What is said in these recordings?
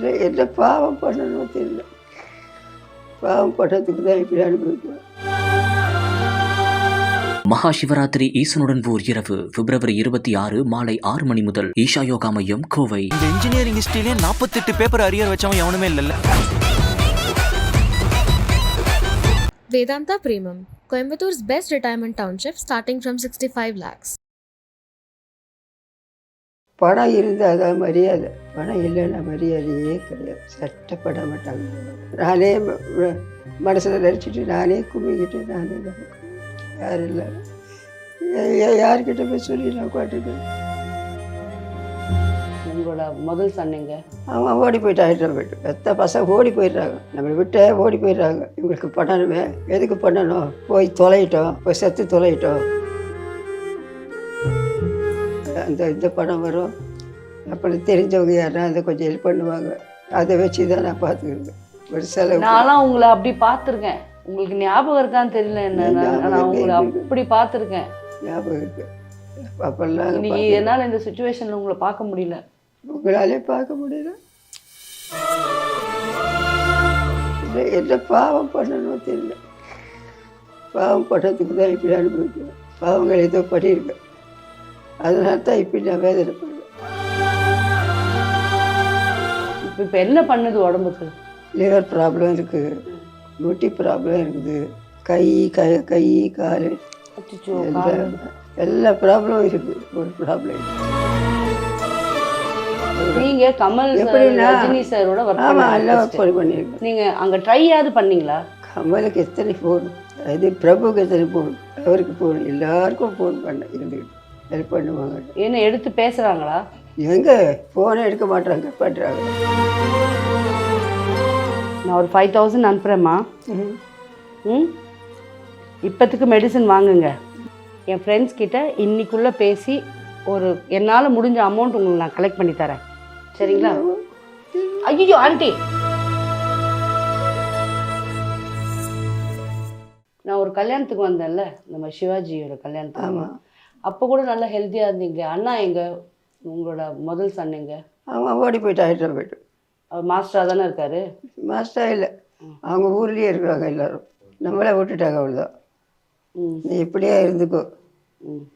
இல்லை என்ன பாவம் பண்ணணும் தெரியல. பாவம் பண்ணதுக்கு தான் இப்படி அனுபவிக்கிறோம். மகா சிவராத்திரி ஈசனுடன் ஓர் இரவு பிப்ரவரி இருபத்தி ஆறு மாலை ஆறு மணி முதல் ஈஷா யோகா மையம் கோவை. இந்த இன்ஜினியரிங் ஹிஸ்டரியிலே நாற்பத்தெட்டு பேப்பர் அரியர் வச்சவன் எவனுமே இல்லைல்ல. Vedanta Premium, Coimbator's best retirement township starting from 65 lakhs. பணம் இருந்தால் தான் மரியாதை. பணம் இல்லைன்னா மரியாதையே கிடையாது. சட்டப்பட மாட்டாங்க. நானே மனசில் நினச்சிட்டு நானே கும்பிக்கிட்டு நானே யாரும் இல்லை. யார்கிட்ட போய் சொல்லி நான் உட்காந்துட்டு உங்களோட முதல் சொன்னீங்க. அவன் ஓடி போயிட்டு ஹைதராபாத் எத்த பசங்க ஓடி போயிடுறாங்க. நம்மளை விட்டே ஓடி போயிடுறாங்க. இவங்களுக்கு பண்ணணுமே. எதுக்கு பண்ணணும்? போய் தொலையிட்டோம். போய் செத்து தொலையிட்டோம். அந்த இந்த படம் வரும். அப்புறம் தெரிஞ்சவங்க யாரா அதை கொஞ்சம் ஹெல்ப் பண்ணுவாங்க. அதை வச்சு தான் நான் பார்த்துக்கிறது ஒரு செலவு நான்லாம் உங்களை அப்படி பார்த்துருக்கேன். உங்களுக்கு ஞாபகம் இருக்கான்னு தெரியல என்ன நான் உங்களை. அப்படி பார்த்துருக்கேன். ஞாபகம் இருக்கு. அப்பெல்லாம் இன்னைக்கு என்னால் இந்த சுச்சுவேஷனில் உங்களை பார்க்க முடியல. உங்களாலே பார்க்க முடியல. என்ன பாவம் பண்ணணும் தெரியல. பாவம் பண்ணதுக்கு தான் இப்படி அனுபவிக்கிறோம் பாவங்கள் ஏதோ பண்ணியிருக்கேன். அதனால தான் இப்படி நான் வேதனைப்படுறேன் இப்போ இப்போ என்ன பண்ணுது உடம்புக்கு? லிவர் ப்ராப்ளம் இருக்குது முட்டி ப்ராப்ளம் இருக்குது. கை கை கை கால். எல்லா ப்ராப்ளமும் இருக்குது ஒரு ப்ராப்ளம் நீங்க கமல் ரஜினி சாரோட ஆமாம் எல்லாம் ஒர்க் பண்ணியிருக்கேன். நீங்க அங்க ட்ரையாவது பண்ணீங்களா? கமலுக்கு எத்தனை ஃபோன் அது பிரபுக்கு எத்தனை ஃபோன் அவருக்கு ஃபோன் எல்லாருக்கும் ஃபோன் பண்ண இருந்துக்கிட்டு ஹெல்ப் பண்ணுவாங்க. என்ன எடுத்து பேசுறாங்களா? எங்கே? ஃபோனே எடுக்க மாட்டாங்க பண்ணுறாங்க நான் ஒரு ஃபைவ் தௌசண்ட் அனுப்புகிறேம்மா ம்? இப்போத்துக்கு மெடிசன் வாங்குங்க. என் ஃப்ரெண்ட்ஸ் கிட்ட இன்னைக்குள்ளே பேசி ஒரு என்னால் முடிஞ்ச அமௌண்ட் உங்களுக்கு நான் கலெக்ட் பண்ணி தரேன். சரிங்களா? ஐயோ. ஆண்டி! நான் ஒரு கல்யாணத்துக்கு வந்தேன்ல. நம்ம சிவாஜியோட கல்யாணத்துக்கு. அப்போ கூட நல்லா ஹெல்த்தியாக இருந்தீங்க அண்ணா எங்க? உங்களோட முதல் சன் எங்க? அவன் ஓடி போயிட்டு ஹைதராபாத் அவர் மாஸ்டராக தானே இருக்காரு? மாஸ்டர் இல்லை. அவங்க ஊர்லேயே இருக்கிறாங்க எல்லாரும். நம்மளே விட்டுட்டாங்க அவ்வளோதான் ம். நீ இப்படியே இருந்துக்கோ.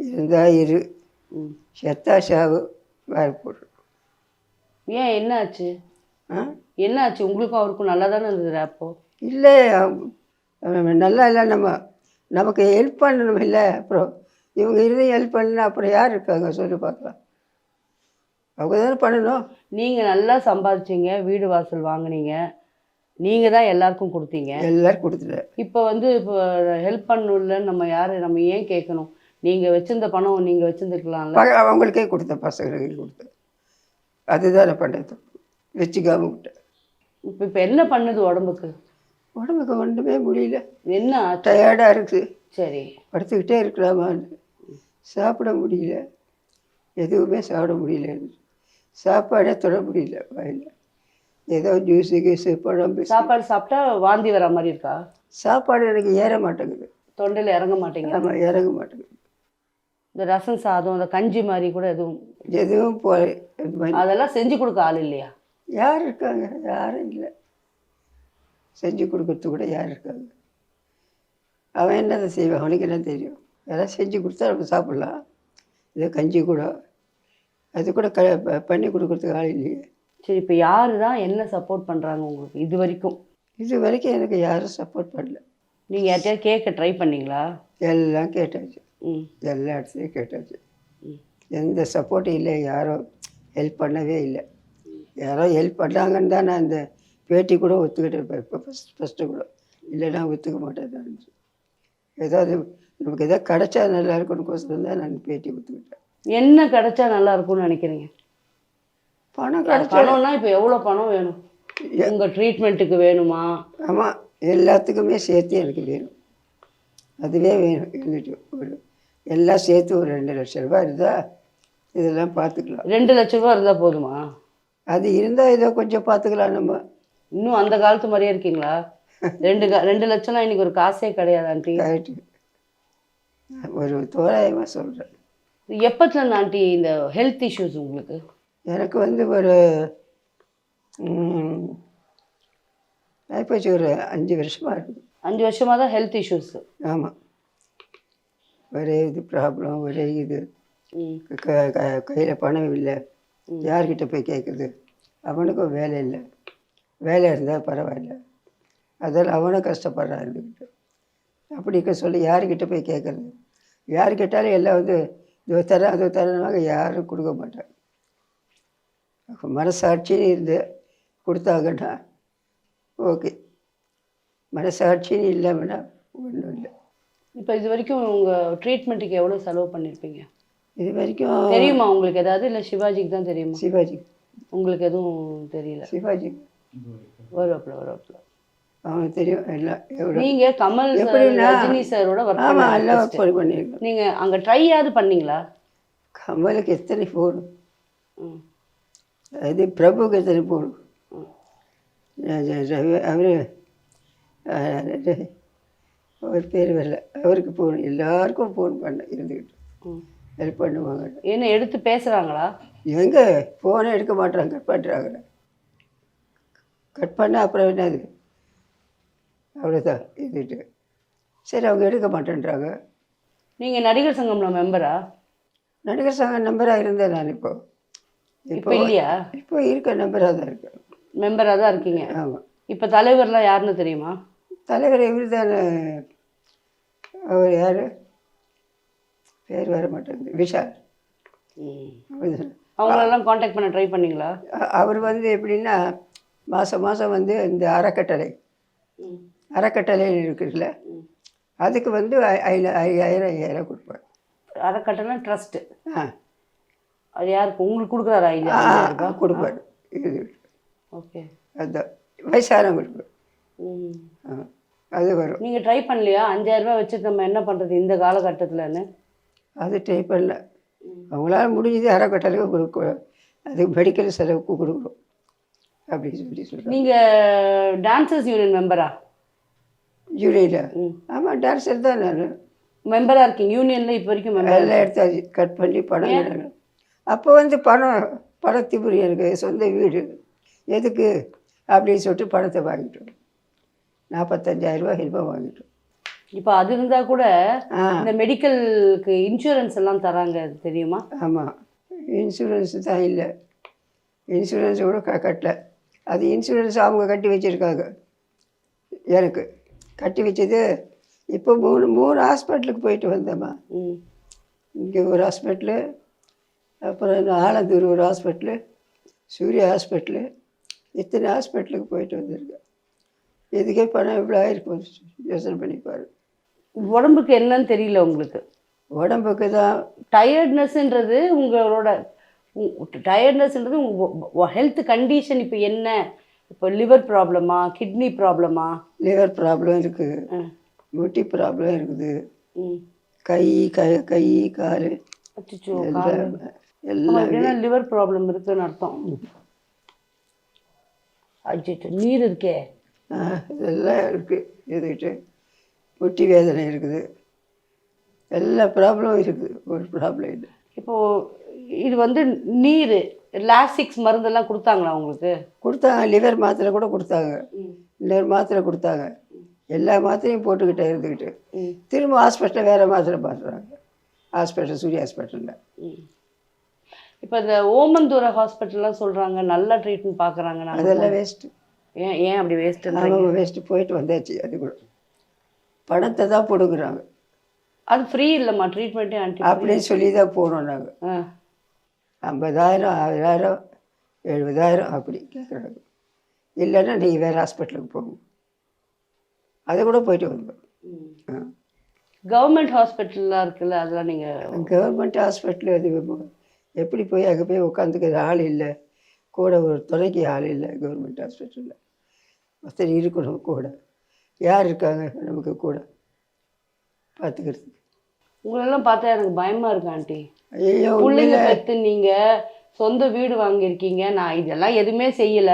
இருந்தா இரு. ம். செத்தா சாவு. வேறு போட்டு ஏன் என்ன ஆச்சு ஆ? என்ன ஆச்சு உங்களுக்கும் அவருக்கும் நல்லா தானே இருந்தது அப்போ? இல்லை நல்லா இல்லை நம்ம நமக்கு ஹெல்ப் பண்ணணும் இல்லை அப்புறம் இவங்க இருந்து ஹெல்ப் பண்ணல அப்புறம் யார் இருக்காங்க? சொல்லி பார்க்கலாம். அவங்க தானே பண்ணணும். நீங்கள் நல்லா சம்பாதிச்சீங்க வீடு வாசல் வாங்குனீங்க. நீங்கள் தான் எல்லாருக்கும் கொடுத்தீங்க. எல்லாரும் கொடுத்துட்டேன் இப்போ வந்து இப்போ ஹெல்ப் பண்ணணும்ல நம்ம யார்? நம்ம ஏன் கேட்கணும்? நீங்கள் வச்சிருந்த பணம் நீங்கள் வச்சுருந்துருக்கலாம்ல. அவங்களுக்கே கொடுத்தேன் பசங்களுக்கு கொடுத்தேன். அதுதான் நான் பண்ணது. வச்சுக்காம விட்டேன். இப்போ இப்போ என்ன பண்ணுது உடம்புக்கு? உடம்புக்கு ஒன்றுமே முடியல. என்ன டயர்டாக இருக்குது சரி. படுத்துக்கிட்டே இருக்கலாமான்னு. சாப்பிட முடியல. எதுவுமே சாப்பிட முடியல. சாப்பாடே தொட முடியல வாயில். ஏதோ ஜூஸு கீஸு பழம். சாப்பாடு சாப்பிட்டா வாந்தி வர மாதிரி இருக்கா? சாப்பாடு எனக்கு ஏற மாட்டேங்குது. தொண்டையில் இறங்க மாட்டேங்குது. ஆமாம் இறங்க மாட்டேங்குது. இந்த ரசம் சாதம் இந்த கஞ்சி மாதிரி கூட எதுவும் எதுவும் மாதிரி. அதெல்லாம் செஞ்சு கொடுக்க ஆள் இல்லையா? யார் இருக்காங்க? யாரும் இல்லை. செஞ்சு கொடுக்கறது கூட யார் இருக்காங்க? அவன் என்னதை செய்வான்? அவனுக்கு என்ன தெரியும்? யாராவது செஞ்சு கொடுத்தா நம்ம சாப்பிட்லாம். இது கஞ்சி கூட. அது கூட க பண்ணி கொடுக்கறதுக்கு ஆள் இல்லையே. சரி இப்போ யார் தான் என்ன சப்போர்ட் பண்ணுறாங்க உங்களுக்கு? இது வரைக்கும். இது வரைக்கும் எனக்கு யாரும் சப்போர்ட் பண்ணல. நீங்கள் யார்ட்டையாவது கேட்க ட்ரை பண்ணீங்களா? எல்லாம் கேட்டாச்சு. ம். எல்லா இடத்துலையும் கேட்டாச்சு. ம். எந்த சப்போர்ட்டும் இல்லை. யாரும் ஹெல்ப் பண்ணவே இல்லை. யாரோ ஹெல்ப் பண்ணாங்கன்னு தான் நான் இந்த பேட்டி கூட ஒத்துக்கிட்டு இருப்பேன். இப்போ ஃபஸ்ட் ஃபஸ்ட்டு கூட. இல்லைன்னா ஒத்துக்க மாட்டேன். ஏதாவது நமக்கு எதாவது கிடைச்சா நல்லா இருக்கணுக்கோசரம் தான் நான் பேட்டி ஒத்துக்கிட்டேன் என்ன கிடைச்சா நல்லா இருக்கும்னு நினைக்கிறீங்க? பணம் கிடைச்சா பணம்னா இப்போ எவ்வளோ பணம் வேணும்? உங்கள் ட்ரீட்மெண்ட்டுக்கு வேணுமா? ஆமாம் எல்லாத்துக்குமே சேர்த்து எனக்கு வேணும். அதுவே வேணும் இருந்துட்டு ஒரு எல்லாம் சேர்த்து ஒரு ரெண்டு லட்ச ரூபாய் இருந்தால் இதெல்லாம் பார்த்துக்கலாம். ரெண்டு லட்ச ரூபா இருந்தால் போதுமா? அது இருந்தால் ஏதோ கொஞ்சம் பார்த்துக்கலாம் நம்ம. இன்னும் அந்த காலத்து மாதிரியே இருக்கீங்களா? ரெண்டு கா ரெண்டு லட்சம்னா இன்னைக்கு ஒரு காசே கிடையாது ஆண்டி. ஒரு தோராயமாக சொல்கிறேன் எப்பத்துல ஆண்டி இந்த ஹெல்த் இஷ்யூஸ் உங்களுக்கு? எனக்கு வந்து ஒரு ம். ஆயிப்போச்சு ஒரு அஞ்சு வருஷமாக இருக்குது. அஞ்சு வருஷமாக தான் ஹெல்த் இஷ்யூஸ் ஆமாம் ஒரே இது ப்ராப்ளம் ஒரே இது. க கையில் பணம் இல்லை. யார்கிட்ட போய் கேட்குறது அவனுக்கும் வேலை இல்லை. வேலை இருந்தால் பரவாயில்ல. அதில் அவனும் கஷ்டப்படுறான் இருந்துக்கிட்டு அப்படி இருக்க சொல்லி யார்கிட்ட போய் கேட்குறது யார் கேட்டாலும் எல்லாம் வந்து இதோ தரேன் அதோ தரேன்னாங்க. யாரும் கொடுக்க மாட்டாங்க. மனசாட்சின்னு இருந்து கொடுத்தாங்கன்னா ஓகே. மனசாட்சின்னு இல்லாமன்னா ஒன்றும் இல்லை. இப்போ இது வரைக்கும் உங்கள் ட்ரீட்மெண்ட்டுக்கு எவ்வளோ செலவு பண்ணியிருப்பீங்க இது வரைக்கும் தெரியுமா உங்களுக்கு ஏதாவது? இல்லை சிவாஜிக்கு தான் தெரியுமா? சிவாஜி. உங்களுக்கு எதுவும் தெரியல? சிவாஜி. வருவாப்புல வருவாப்புல. அவனுக்கு தெரியும். எல்லாம் எவ்வளோ நீங்க கமல் எப்படின்னா- ரஜினி சாரோட ஒர்க் ஆமாம் எல்லாம் பண்ண ஒர்க் பண்ணியிருக்கோம் நீங்க அங்க ட்ரையாவது பண்ணீங்களா? கமலுக்கு எத்தனை ஃபோன் ம். அது பிரபுக்கு எத்தனை ஃபோன் அவர் அவர் பேர் வரல. அவருக்கு ஃபோன் எல்லாருக்கும் ஃபோன் பண்ண இருந்துக்கிட்டு ம். ஹெல்ப் பண்ணுவாங்க. என்ன எடுத்து பேசுறாங்களா? எங்கே? ஃபோனே எடுக்க மாட்டாங்க கட் பண்ணுறாங்க கட் பண்ண அப்புறம் என்னது? அவ்வளோதான் இதுட்டு சரி அவங்க எடுக்க மாட்டேன்றாங்க. நீங்க நடிகர் சங்கம்ல மெம்பரா நடிகர் சங்க நம்பராக இருந்தேன் நான் இப்போ. இப்போ இல்லையா? இப்போ இருக்க நம்பராக தான் இருக்கேன் மெம்பரா தான் இருக்கீங்க. ஆமாம் இப்போ தலைவர்லாம் யாருன்னு தெரியுமா? தலைவர் இவர் தானே. அவர் யார்? பேர் வர மாட்டேங்குது. விஷால். அவங்களெல்லாம் காண்டாக்ட் பண்ண ட்ரை பண்ணீங்களா? அவர் வந்து எப்படின்னா மாதம் மாதம் வந்து இந்த அறக்கட்டளை. அறக்கட்டளை இருக்குல்ல அதுக்கு வந்து ஐயாயிரம் ஐயாயிரம் கொடுப்பார் அறக்கட்டளை ட்ரஸ்ட் ஆ. அது யாருக்கு? உங்களுக்கு கொடுக்குறாரா? ஆ, கொடுப்பார். இது. ஓகே. அதுதான் வயசானவங்களுக்கு ஆ, அது வரும். நீங்க ட்ரை பண்ணலையா? அஞ்சாயிரம் ரூபாய் வச்சுட்டு நம்ம என்ன பண்றது இந்த காலகட்டத்திலன்னு? அது ட்ரை பண்ணல. அவங்களால முடிஞ்சது அறக்கட்டளைக்கு கொடுக்க அது மெடிக்கல் செலவுக்கு கொடுக்குறோம் அப்படின்னு சொல்லி சொல்கிறோம் நீங்க டான்சர்ஸ் யூனியன் மெம்பரா ஜூலையில் ம். ஆமாம் டான்ஸர் தான் நான். மெம்பரா இருக்கீங்க. யூனியன்ல இப்போ வரைக்கும் எல்லாம் எடுத்தாச்சு. கட் பண்ணி கட்டணும் அப்போ வந்து பணம் பணத்திபுரி எனக்கு சொந்த வீடு. எதுக்கு? அப்படின்னு சொல்லிட்டு பணத்தை வாங்கிட்டோம். நாற்பத்தஞ்சாயிரரூபா ஹெல்ப்பாக வாங்கிட்டோம். இப்போ அது இருந்தா கூட இந்த மெடிக்கலுக்கு இன்சூரன்ஸ் எல்லாம் தராங்க அது தெரியுமா? ஆமாம் இன்சூரன்ஸ் தான் இல்லை. இன்சூரன்ஸ் கூட க கட்டல. அது இன்சூரன்ஸ் அவங்க கட்டி வச்சுருக்காங்க. எனக்கு. கட்டி வச்சது. இப்போ மூணு மூணு ஹாஸ்பிட்டலுக்கு போயிட்டு வந்தேம்மா. ம். இங்கே ஒரு ஹாஸ்பிட்டலு அப்புறம் ஆலந்தூர் ஒரு ஹாஸ்பிட்டலு சூர்யா ஹாஸ்பிட்டலு இத்தனை ஹாஸ்பிட்டலுக்கு போயிட்டு வந்திருக்கேன். இதுக்கே பணம் எவ்வளோ ஆயிருக்கும் யோசனை பண்ணி பாரு. உடம்புக்கு என்னன்னு தெரியல உங்களுக்கு? உடம்புக்கு தான். டயர்ட்னஸ்ன்றது உங்களோட டயர்ட்னஸ்ன்றது உங்கள் ஹெல்த் கண்டிஷன் இப்போ என்ன? இப்போ லிவர் ப்ராப்ளமா கிட்னி ப்ராப்ளமா லிவர் ப்ராப்ளம் இருக்குது ம் முட்டி ப்ராப்ளம் இருக்குது. கை கை கை கால். எல்லாம் எல்லாம் லிவர் ப்ராப்ளம் இருக்குன்னு அர்த்தம். அச்சோ நீர் இருக்கே. ஆ, இதெல்லாம் இருக்குது இதுக்கிட்டு முட்டி வேதனை இருக்குது. எல்லா ப்ராப்ளமும் இருக்குது ஒரு ப்ராப்ளம் இல்லை. இப்போ இது வந்து நீர். லாசிக்ஸ் மருந்தெல்லாம் கொடுத்தாங்களா உங்களுக்கு? கொடுத்தாங்க. லிவர் மாத்திரை கூட கொடுத்தாங்க. லிவர் மாத்திரை கொடுத்தாங்க. எல்லா மாத்திரையும் போட்டுக்கிட்டே இருந்துக்கிட்டு. திரும்ப ஹாஸ்பிட்டலில் வேறு மாத்திரை மாற்றுறாங்க ஹாஸ்பிட்டல் சூரிய ஹாஸ்பிட்டலில். இப்போ இந்த ஓமந்தூர ஹாஸ்பிட்டல்லாம் சொல்றாங்க நல்ல ட்ரீட்மெண்ட் பார்க்குறாங்க அதெல்லாம் வேஸ்ட்டு ஏன் ஏன் அப்படி வேஸ்ட்டுன்றீங்க அவங்க வேஸ்ட்டு போயிட்டு வந்தாச்சு அது கூட. பணத்தை தான் கொடுக்குறாங்க அது ஃப்ரீ இல்லைம்மா ட்ரீட்மெண்ட்டே அப்படின்னு சொல்லி தான் போனோம் நாங்கள் ஆ. ஐம்பதாயிரம் ஆயிரம் எழுபதாயிரம் அப்படி கேட்குறாங்க இல்லைன்னா நீங்கள் வேறு ஹாஸ்பிட்டலுக்கு போங்க அதை கூட போயிட்டு வந்தோம் ஆ கவர்மெண்ட் ஹாஸ்பிட்டல்லாம் இருக்குல்ல அதெல்லாம் நீங்கள் கவர்மெண்ட் ஹாஸ்பிட்டல் அது எப்படி போய் அங்கே போய் உட்காந்துக்கிற ஆள் இல்லை. கூட ஒரு துணைக்கு ஆள் இல்லை கவர்மெண்ட் ஹாஸ்பிட்டலில். ஒருத்தர் இருக்கணும் கூட. யார் இருக்காங்க நமக்கு கூட? பார்த்துக்கிறதுக்கு. உங்களெல்லாம் பார்த்தா எனக்கு பயமா இருக்கு ஆண்டி. ஐயோ பிள்ளைங்க பெற்று நீங்க சொந்த வீடு வாங்கியிருக்கீங்க. நான் இதெல்லாம் எதுவுமே செய்யல.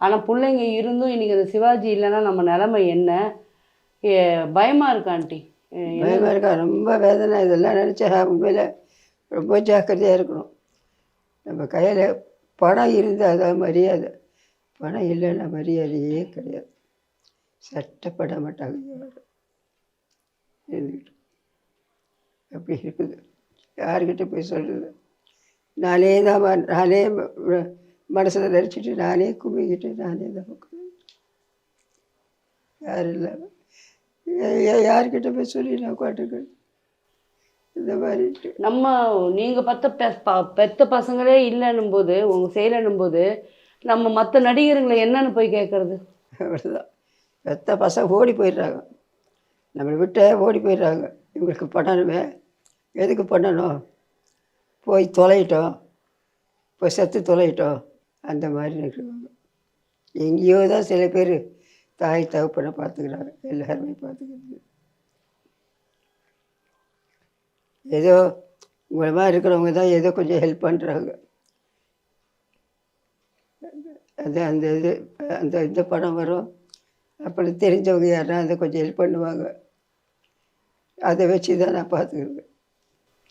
ஆனா பிள்ளைங்க இருந்தும் இன்னைக்கு அந்த சிவாஜி இல்லைன்னா நம்ம நிலைமை என்ன? பயமா இருக்கு ஆண்டி. ஏ, பயமாக இருக்கா? ரொம்ப வேதனை. இதெல்லாம் நினச்சா உண்மையில் ரொம்ப ஜாக்கிரதையாக இருக்கணும். நம்ம கையில் பணம் இருந்தால் தான் மரியாதை. பணம் இல்லைன்னா மரியாதையே கிடையாது. சட்டப்பட மாட்டாங்க இருந்துக்கிட்டு அப்படி இருக்குது. யார்கிட்ட போய் சொல்கிறது நானே தான் நானே மனசில் நினச்சிட்டு நானே கும்பிக்கிட்டு நானே தான் உட்கார்ந்து. யாரும் இல்லாமல் யார்கிட்ட போய் சொல்லி நான் உட்காந்துக்கிறது இந்த மாதிரிட்டு நம்ம நீங்கள் பத்த பெத்த பசங்களே இல்லைன்னும் போது உங்க செய்யலைன்னும் போது நம்ம மற்ற நடிகருங்களை என்னன்னு போய் கேட்கறது? அவ்வளோதான் பெத்த பசங்க ஓடி போயிடுறாங்க. நம்மளை விட்டே ஓடி போயிடுறாங்க. இவங்களுக்கு பண்ணணுமே எதுக்கு பண்ணணும்? போய் தொலையிட்டோம் போய் செத்து தொலையிட்டோம் அந்த மாதிரி நினைக்கிறாங்க. எங்கேயோ தான் சில பேர் தாய் தகப்பனை பார்த்துக்கிறாங்க. எல்லாருமே பார்த்துக்கிறது. ஏதோ உங்களமாக இருக்கிறவங்க தான் ஏதோ கொஞ்சம் ஹெல்ப் பண்ணுறாங்க அது அந்த இது அந்த இந்த படம் வரும். அப்புறம் தெரிஞ்சவங்க யாருன்னா அதை கொஞ்சம் ஹெல்ப் பண்ணுவாங்க. அதை வச்சு தான் நான் பார்த்துக்கிறேன்.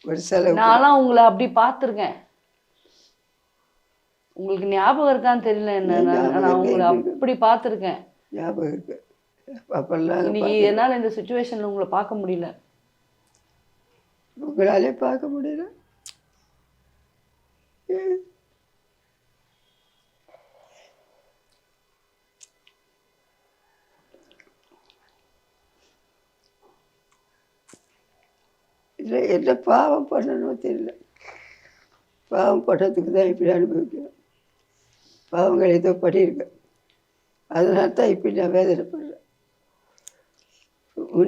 ஒரு செலவு நான்லாம் உங்களை அப்படி பார்த்துருக்கேன். உங்களுக்கு ஞாபகம் இருக்கான்னு தெரியல என்ன நான் உங்களை அப்படி பார்த்துருக்கேன். ஞாபகம் இருக்கு. இன்னைக்கு என்னால் இந்த சுச்சுவேஷனில் உங்களை பார்க்க முடியல. உங்களாலே பார்க்க முடியல? இல்லை என்ன பாவம் பண்ணணும் தெரியல. பாவம் பண்ணதுக்கு தான் இப்படி அனுபவிக்கிறேன் பாவங்கள் ஏதோ பண்ணியிருக்கேன். அதனால தான் இப்படி நான் வேதனைப்படுறேன்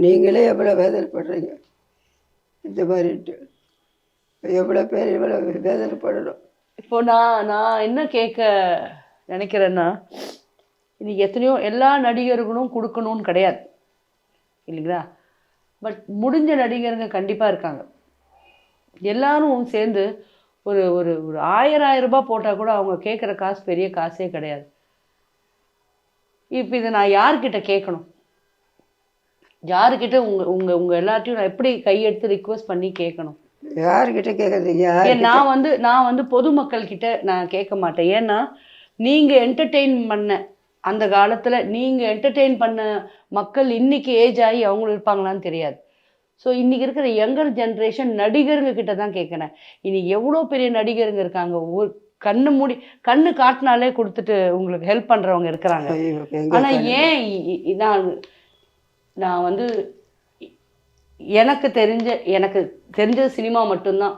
நீங்களே எவ்வளோ வேதனைப்படுறீங்க இந்த மாதிரிட்டு எவ்வளோ பேர் எவ்வளோ வேதனைப்படணும் இப்போ நான் நான் என்ன கேட்க நினைக்கிறேன்னா இன்னைக்கு எத்தனையோ எல்லா நடிகர்களும் கொடுக்கணும்னு கிடையாது. இல்லைங்களா? பட் முடிஞ்ச நடிகருங்க கண்டிப்பாக இருக்காங்க. எல்லாரும் சேர்ந்து ஒரு ஒரு ஒரு ஆயிரம் ஆயிரம் ரூபாய் போட்டால் கூட அவங்க கேட்குற காசு பெரிய காசே கிடையாது. இப்போ இதை நான் யார்கிட்ட கேட்கணும்? யாருக்கிட்ட உங்கள் உங்கள் உங்கள் எல்லாத்தையும் நான் எப்படி கையெடுத்து ரிக்வெஸ்ட் பண்ணி கேட்கணும்? யார்கிட்ட ஏன் நான் வந்து நான் வந்து பொதுமக்கள் கிட்ட நான் கேட்க மாட்டேன். ஏன்னா நீங்கள் என்டர்டெயின் பண்ண அந்த காலத்தில் நீங்கள் என்டர்டெயின் பண்ண மக்கள் இன்னைக்கு ஏஜ் ஆகி அவங்களும் இருப்பாங்களான்னு தெரியாது. ஸோ இன்னைக்கு இருக்கிற யங்கர் ஜென்ரேஷன் நடிகருங்க கிட்ட தான் கேட்குறேன் இன்னைக்கு எவ்வளோ பெரிய நடிகருங்க இருக்காங்க? ஒரு கண்ணு மூடி கண்ணு காட்டினாலே கொடுத்துட்டு உங்களுக்கு ஹெல்ப் பண்ணுறவங்க இருக்கிறாங்க. ஆனால் ஏன் நான் நான் வந்து எனக்கு தெரிஞ்ச எனக்கு தெரிஞ்ச சினிமா மட்டும்தான்.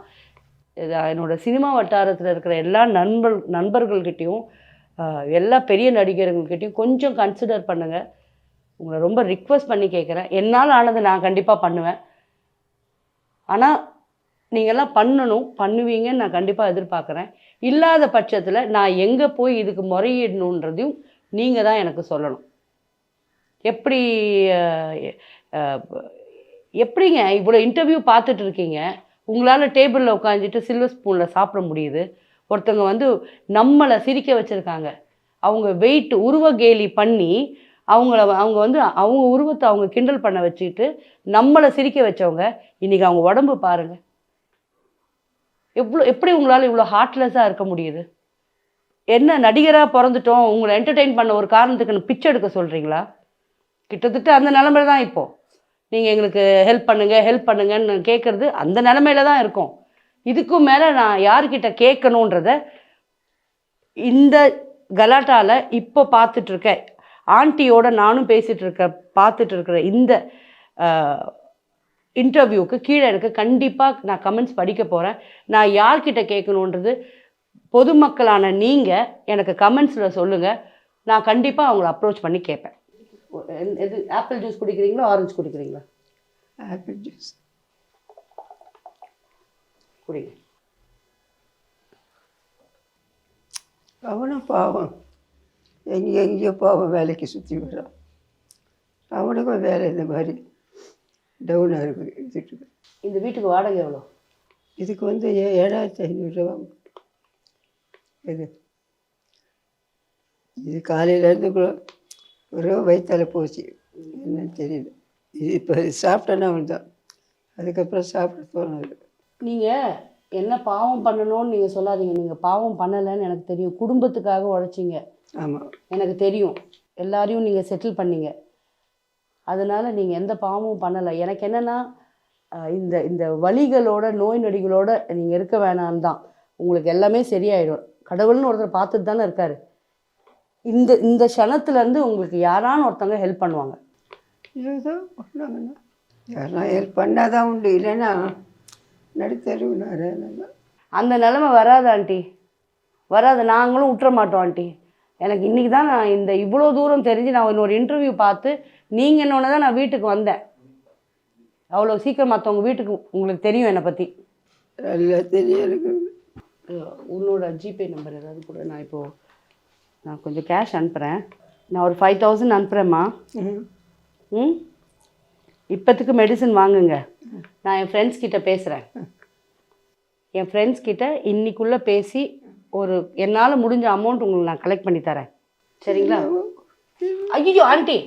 இது என்னோட சினிமா வட்டாரத்தில் இருக்கிற எல்லா நண்பர் நண்பர்கள்கிட்டையும் எல்லா பெரிய நடிகர்கள்கிட்டையும் கொஞ்சம் கன்சிடர் பண்ணுங்கள் உங்களை ரொம்ப ரிக்வெஸ்ட் பண்ணி கேட்குறேன். என்னால் ஆனது நான் கண்டிப்பாக பண்ணுவேன். ஆனால் நீங்கள்லாம் பண்ணணும். பண்ணுவீங்கன்னு நான் கண்டிப்பாக எதிர்பார்க்குறேன். இல்லாத பட்சத்தில் நான் எங்கே போய் இதுக்கு முறையிடணுன்றதையும் நீங்கள் தான் எனக்கு சொல்லணும். எப்படி எப்படிங்க இவ்வளோ இன்டர்வியூ பார்த்துட்டு இருக்கீங்க? உங்களால் டேபிளில் உட்காந்துட்டு சில்வர் ஸ்பூனில் சாப்பிட முடியுது. ஒருத்தவங்க வந்து நம்மளை சிரிக்க வச்சுருக்காங்க. அவங்க வெயிட் உருவ கேலி பண்ணி அவங்கள அவங்க வந்து அவங்க உருவத்தை அவங்க கிண்டல் பண்ண வச்சுக்கிட்டு நம்மளை சிரிக்க வச்சவங்க இன்றைக்கி அவங்க உடம்பு பாருங்கள் எவ்வளோ எப்படி உங்களால் இவ்வளோ ஹார்ட்லெஸ்ஸாக இருக்க முடியுது? என்ன நடிகராக பிறந்துட்டோம் உங்களை என்டர்டெயின் பண்ண ஒரு காரணத்துக்கு பிச்சை எடுக்க சொல்கிறீங்களா கிட்டத்தட்ட அந்த நிலமையில தான் இப்போது நீங்கள் எங்களுக்கு ஹெல்ப் பண்ணுங்கள் ஹெல்ப் பண்ணுங்கன்னு கேட்குறது அந்த நிலமையில தான் இருக்கும். இதுக்கும் மேலே நான் யார்கிட்ட கேட்கணுன்றத இந்த கலாட்டாவில் இப்போ பார்த்துட்ருக்க ஆண்டியோட நானும் பேசிகிட்டு பார்த்துட்ருக்கிற பார்த்துட்டு இருக்கிற இந்த இன்டர்வியூக்கு கீழே எனக்கு கண்டிப்பாக நான் கமெண்ட்ஸ் படிக்க போகிறேன் நான் யார்கிட்ட கேட்கணுன்றது பொதுமக்களான நீங்கள் எனக்கு கமெண்ட்ஸில் சொல்லுங்கள் நான் கண்டிப்பாக அவங்கள அப்ரோச் பண்ணி கேட்பேன். இது எது ஆப்பிள் ஜூஸ் குடிக்கிறீங்களா ஆரஞ்சு குடிக்கிறீங்களா? ஆப்பிள் ஜூஸ் குடிங்க அவனும் பாவம். எங்கே எங்கேயோ பாவம் வேலைக்கு சுற்றி வரான். அவனுக்கும் வேலை இந்த மாதிரி டவுனாக இருக்குது இதுக்கு இந்த வீட்டுக்கு வாடகை எவ்வளோ? இதுக்கு வந்து ஏ ஏழாயிரத்தி ஐநூறுரூவா இது. இது காலையிலேருந்து கூட ஒரு வயிற்றால போச்சு. என்னன்னு தெரியல. இது இப்போ சாப்பிட்டேன்னா தான் அதுக்கப்புறம் சாப்பிட தோணுது நீங்கள் என்ன பாவம் பண்ணணும்னு நீங்கள் சொல்லாதீங்க. நீங்கள் பாவம் பண்ணலைன்னு எனக்கு தெரியும். குடும்பத்துக்காக உழைச்சிங்க. ஆமாம் எனக்கு தெரியும். எல்லாரையும் நீங்கள் செட்டில் பண்ணீங்க. அதனால நீங்கள் எந்த பாவமும் பண்ணலை. எனக்கு என்னென்னா இந்த இந்த வலிகளோட நோய் நொடிகளோட நீங்கள் இருக்க வேணாம் தான். உங்களுக்கு எல்லாமே சரியாயிடும். கடவுள்னு ஒருத்தர் பார்த்துட்டு தானே இருக்காரு. இந்த இந்த க்ஷணத்துலேருந்து உங்களுக்கு யாரான ஒருத்தவங்க ஹெல்ப் பண்ணுவாங்க? ஏதோ யாருன்னா ஹெல்ப் பண்ணால் தான் உண்டு. இல்லைன்னா நடுத்தருவினாரு அந்த நிலைமை வராது ஆண்டி. வராது. நாங்களும் விட்டுற மாட்டோம் ஆண்டி. எனக்கு இன்றைக்கி தான் நான் இந்த இவ்வளோ தூரம் தெரிஞ்சு நான் இன்னொரு இன்டர்வியூ பார்த்து நீங்கள் என்னொன்று தான் நான் வீட்டுக்கு வந்தேன். அவ்வளோ சீக்கிரம் மற்றவங்க வீட்டுக்கு உங்களுக்கு தெரியும் என்னை பற்றி தெரியும் எனக்கு. உன்னோட ஜிபே நம்பர் ஏதாவது கூட நான் இப்போது நான் கொஞ்சம் கேஷ் அனுப்புகிறேன் நான் ஒரு ஃபைவ் தௌசண்ட் அனுப்புகிறேம்மா ம். ம்? இப்போத்துக்கு மெடிசன் வாங்குங்க. நான் என் ஃப்ரெண்ட்ஸ் கிட்ட பேசுகிறேன் என் ஃப்ரெண்ட்ஸ் கிட்ட இன்னைக்குள்ளே பேசி ஒரு என்னால் முடிஞ்ச அமௌண்ட் உங்களுக்கு நான் கலெக்ட் பண்ணி தரேன். சரிங்களா? ஐயோ ஆண்டி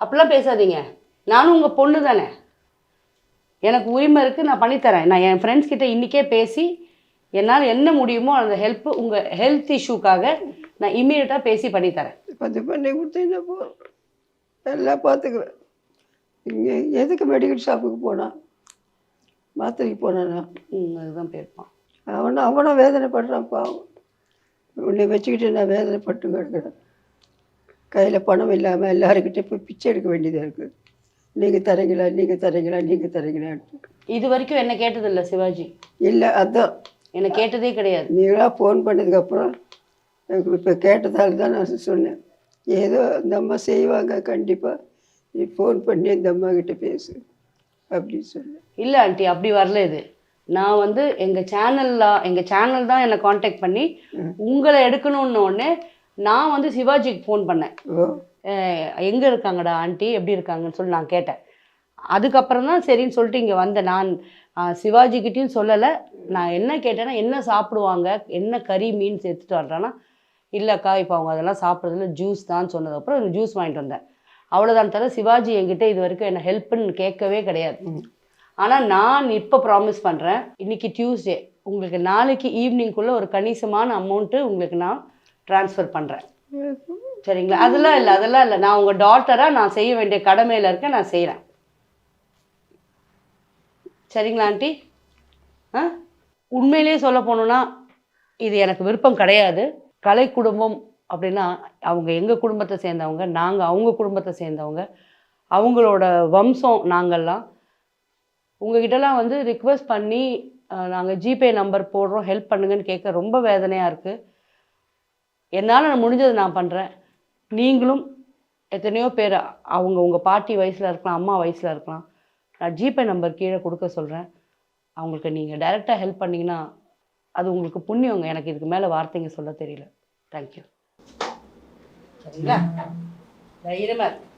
அப்படிலாம் பேசாதீங்க. நானும் உங்கள் பொண்ணு தானே. எனக்கு உரிமை இருக்குது நான் பண்ணித்தரேன் நான் என் ஃப்ரெண்ட்ஸ் கிட்ட இன்றைக்கே பேசி என்னால் என்ன முடியுமோ அந்த ஹெல்ப்பு உங்கள் ஹெல்த் இஷ்யூக்காக நான் இம்மீடியட்டாக பேசி பண்ணித்தரேன் கொஞ்சம் பண்ணி கொடுத்தீங்கன்னா போதும் எல்லாம் பார்த்துக்குறேன் இங்கே எதுக்கு மெடிக்கல் ஷாப்புக்கு போனான் மாத்திரைக்கு போனானா அதுதான் போயிருப்பான். அவனும் அவனும் வேதனைப்படுறான் பாவம். உன்னை வச்சுக்கிட்டு நான் வேதனைப்பட்டு கிடக்கிறேன். கையில் பணம் இல்லாமல் எல்லாருக்கிட்டே போய் பிச்சை எடுக்க வேண்டியதாக இருக்குது நீங்கள் தரீங்களா நீங்கள் தரீங்களா நீங்கள் தரீங்களான்ட்டு. இது வரைக்கும் என்ன கேட்டதில்லை சிவாஜி. இல்லை அதான். என்னை கேட்டதே கிடையாது. நீங்களாக ஃபோன் பண்ணதுக்கப்புறம் எனக்கு இப்போ கேட்டதால தான் நான் சொன்னேன். ஏதோ இந்த அம்மா செய்வாங்க கண்டிப்பாக நீ ஃபோன் பண்ணி இந்த அம்மா கிட்ட பேசு. அப்படின்னு சொன்னேன் இல்லை ஆண்டி அப்படி வரல இது. நான் வந்து எங்கள் சேனலில் எங்கள் சேனல் தான் என்னை காண்டாக்ட் பண்ணி உங்களை எடுக்கணும்னு உடனே நான் வந்து சிவாஜிக்கு ஃபோன் பண்ணேன். எங்கே இருக்காங்கடா ஆண்டி எப்படி இருக்காங்கன்னு சொல்லி நான் கேட்டேன். அதுக்கப்புறம் தான் சரின்னு சொல்லிட்டு இங்கே வந்தேன். நான் சிவாஜிக்கிட்டேயும் சொல்லலை. நான் என்ன கேட்டேன்னா என்ன சாப்பிடுவாங்க? என்ன கறி மீன் சேர்த்துட்டு வர்றான்னா இல்லைக்கா இப்போ அவங்க அதெல்லாம் சாப்பிட்றதுல ஜூஸ் தான் சொன்னதுக்கப்புறம் ஜூஸ் வாங்கிட்டு வந்தேன். அவ்வளோதான் தவிர சிவாஜி என்கிட்ட இது வரைக்கும் என்ன ஹெல்ப்னு கேட்கவே கிடையாது. ஆனால் நான் இப்போ ப்ராமிஸ் பண்ணுறேன் இன்னைக்கு டியூஸ்டே உங்களுக்கு நாளைக்கு ஈவினிங்குள்ளே ஒரு கணிசமான அமௌண்ட்டு உங்களுக்கு நான் ட்ரான்ஸ்ஃபர் பண்ணுறேன் சரிங்களா? அதெல்லாம் இல்லை அதெல்லாம் இல்லை. நான் உங்கள் டாட்டராக நான் செய்ய வேண்டிய கடமையில் இருக்கேன் நான் செய்கிறேன் சரிங்களா ஆண்டி? ஆ? உண்மையிலேயே சொல்ல போனோன்னா இது எனக்கு விருப்பம் கிடையாது. கலை குடும்பம் அப்படின்னா அவங்க எங்கள் குடும்பத்தை சேர்ந்தவங்க நாங்கள் அவங்க குடும்பத்தை சேர்ந்தவங்க அவங்களோட வம்சம் நாங்கள்லாம் உங்ககிட்டலாம் வந்து ரிக்வெஸ்ட் பண்ணி நாங்கள் ஜிபே நம்பர் போடுறோம் ஹெல்ப் பண்ணுங்கன்னு கேட்க ரொம்ப வேதனையாக இருக்குது என்னால் நான் முடிஞ்சதை நான் பண்ணுறேன் நீங்களும் எத்தனையோ பேர் அவங்க உங்கள் பாட்டி வயசில் இருக்கலாம் அம்மா வயசில் இருக்கலாம் நான் ஜிபே நம்பர் கீழே கொடுக்க சொல்கிறேன் அவங்களுக்கு நீங்கள் டைரெக்டாக ஹெல்ப் பண்ணிங்கன்னா அது உங்களுக்கு புண்ணியங்க. எனக்கு இதுக்கு மேலே வார்த்தைங்க சொல்ல தெரியல. தேங்க்யூ சரிங்களா? இருக்கு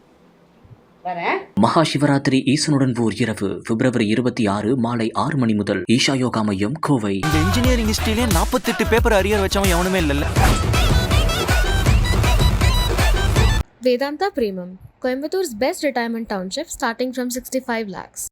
மகா சிவராத்திரி ஈசனுடன் ஓர் இரவு பிப்ரவரி இருபத்தி ஆறு மாலை ஆறு மணி முதல் ஈஷா யோகா மையம் கோவை. இந்த இன்ஜினியரிங் ஹிஸ்ட்ரியிலே நாற்பத்தெட்டு பேப்பர் அரியர் வச்சவன் எவனுமே இல்லைல்ல. Vedanta Premium, Coimbator's best retirement township starting from 65 lakhs.